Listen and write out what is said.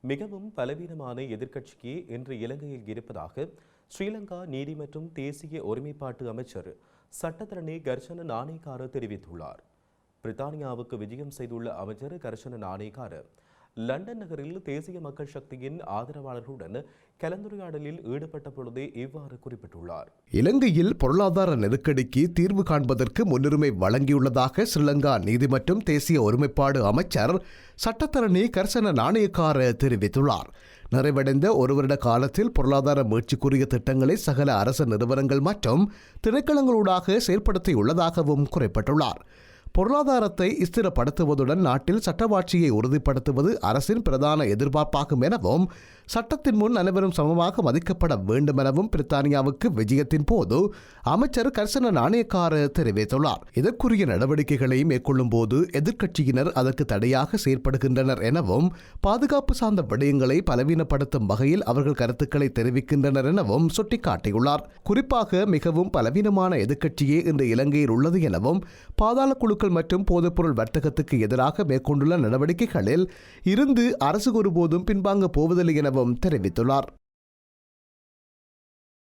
மிகவும் பலவீனமான எதிர்க்கட்சிக்கு இன்று இலங்கையில் இருப்பதாக ஸ்ரீலங்கா நீதி மற்றும் தேசிய ஒருமைப்பாட்டு அமைச்சர் சட்டத்தரணி கர்ஷன நாணயக்கார தெரிவித்துள்ளார். பிரித்தானியாவுக்கு விஜயம் செய்துள்ள அமைச்சர் கர்ஷன நாணயக்கார லண்டன் நகரில் தேசிய மக்கள் சக்தியின் ஆதரவாளர்களுடன் கலந்துரையாடலில் ஈடுபட்ட பொழுதே இவ்வாறு குறிப்பிட்டுள்ளார். இலங்கையில் பொருளாதார நெருக்கடிக்கு தீர்வு காண்பதற்கு முன்னுரிமை வழங்கியுள்ளதாக ஸ்ரீலங்கா நீதி மற்றும் தேசிய ஒருமைப்பாடு அமைச்சர் சட்டத்தரணி கர்சன நாணயக்கார தெரிவித்துள்ளார். நிறைவடைந்த ஒரு வருட காலத்தில் பொருளாதார முயற்சிக்குரிய திட்டங்களை சகல அரசு நிறுவனங்கள் மற்றும் திணைக்களங்களூடாக செயல்படுத்தியுள்ளதாகவும் குறிப்பிட்டுள்ளார். பொருளாதாரத்தை ஸ்திரப்படுத்துவதுடன் நாட்டில் சட்டவாட்சியை உறுதிப்படுத்துவது அரசின் பிரதான எதிர்பார்ப்பாகும் எனவும் சட்டத்தின் முன் அனைவரும் சமமாக மதிக்கப்பட வேண்டும் எனவும் பிரித்தானியாவுக்கு விஜயத்தின் போது அமைச்சர் கர்சன நாணயக்கார தெரிவித்துள்ளார். இதற்குரிய நடவடிக்கைகளை மேற்கொள்ளும் போது எதிர்க்கட்சியினர் அதற்கு தடையாக செயற்படுகின்றனர் எனவும் பாதுகாப்பு சார்ந்த விடயங்களை பலவீனப்படுத்தும் வகையில் அவர்கள் கருத்துக்களை தெரிவிக்கின்றனர் எனவும் சுட்டிக்காட்டியுள்ளார். குறிப்பாக மிகவும் பலவீனமான எதிர்க்கட்சியே இன்று இலங்கையில் உள்ளது எனவும் பாதாள குழுக்கள் மற்றும் போதைப்பொருள் வர்த்தகத்துக்கு எதிராக மேற்கொண்டுள்ள நடவடிக்கைகளில் இருந்து அரசு ஒருபோதும் பின்வாங்க போவதில்லை எனவும் தெரிவித்துள்ளார்.